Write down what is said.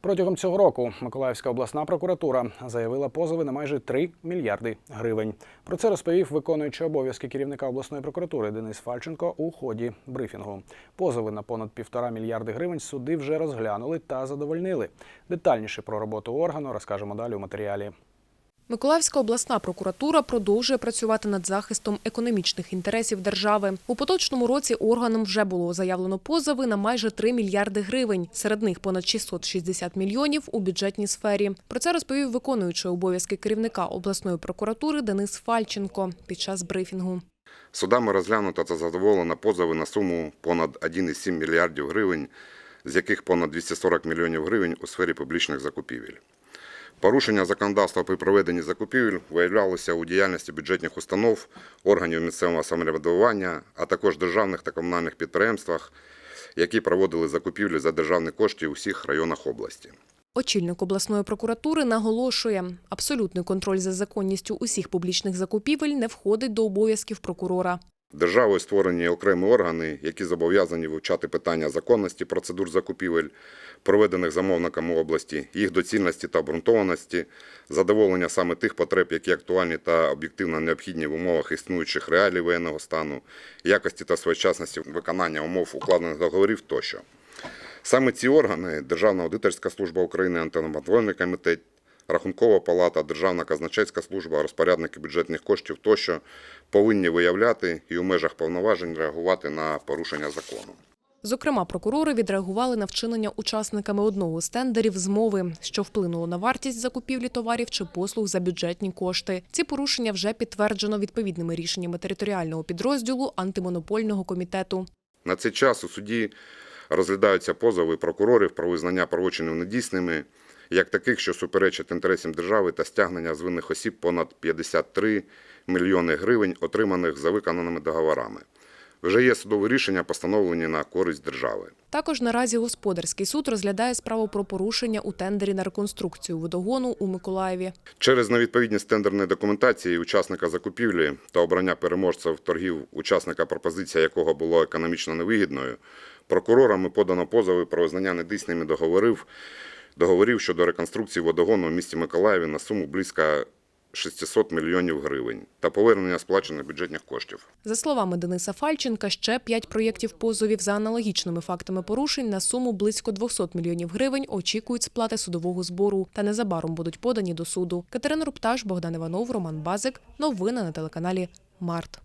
Протягом цього року Миколаївська обласна прокуратура заявила позови на майже 3 мільярди гривень. Про це розповів виконуючий обов'язки керівника обласної прокуратури Денис Фальченко у ході брифінгу. Позови на понад півтора мільярди гривень суди вже розглянули та задовольнили. Детальніше про роботу органу розкажемо далі у матеріалі. Миколаївська обласна прокуратура продовжує працювати над захистом економічних інтересів держави. У поточному році органам вже було заявлено позови на майже 3 мільярди гривень. Серед них понад 660 мільйонів у бюджетній сфері. Про це розповів виконуючий обов'язки керівника обласної прокуратури Денис Фальченко під час брифінгу. Судами розглянуто та задоволено позови на суму понад 1,7 мільярдів гривень, з яких понад 240 мільйонів гривень у сфері публічних закупівель. Порушення законодавства при проведенні закупівель виявлялося у діяльності бюджетних установ, органів місцевого самоврядування, а також державних та комунальних підприємствах, які проводили закупівлі за державні кошти у всіх районах області. Очільник обласної прокуратури наголошує, абсолютний контроль за законністю усіх публічних закупівель не входить до обов'язків прокурора. Державою створені окремі органи, які зобов'язані вивчати питання законності процедур закупівель, проведених замовниками області, їх доцільності та обґрунтованості, задоволення саме тих потреб, які актуальні та об'єктивно необхідні в умовах існуючих реалій воєнного стану, якості та своєчасності виконання умов укладених договорів тощо. Саме ці органи Державна аудиторська служба України, антимонопольний комітет, Рахункова палата, Державна казначейська служба, розпорядники бюджетних коштів тощо повинні виявляти і у межах повноважень реагувати на порушення закону. Зокрема, прокурори відреагували на вчинення учасниками одного з тендерів змови, що вплинуло на вартість закупівлі товарів чи послуг за бюджетні кошти. Ці порушення вже підтверджено відповідними рішеннями територіального підрозділу антимонопольного комітету. На цей час у суді розглядаються позови прокурорів про визнання правочинів недійсними, як таких, що суперечать інтересам держави та стягнення з винних осіб понад 53 мільйони гривень, отриманих за виконаними договорами. Вже є судові рішення, постановлені на користь держави. Також наразі господарський суд розглядає справу про порушення у тендері на реконструкцію водогону у Миколаєві. Через невідповідність тендерної документації учасника закупівлі та обрання переможців торгів, учасника пропозиція якого було економічно невигідною, прокурорами подано позови про визнання недійсними договорів, договорів щодо реконструкції водогону в місті Миколаєві на суму близько 600 мільйонів гривень та повернення сплачених бюджетних коштів. За словами Дениса Фальченка, ще п'ять проєктів позовів за аналогічними фактами порушень на суму близько 200 мільйонів гривень очікують сплати судового збору та незабаром будуть подані до суду. Катерина Рупташ, Богдан Іванов, Роман Базик. Новини на телеканалі Март.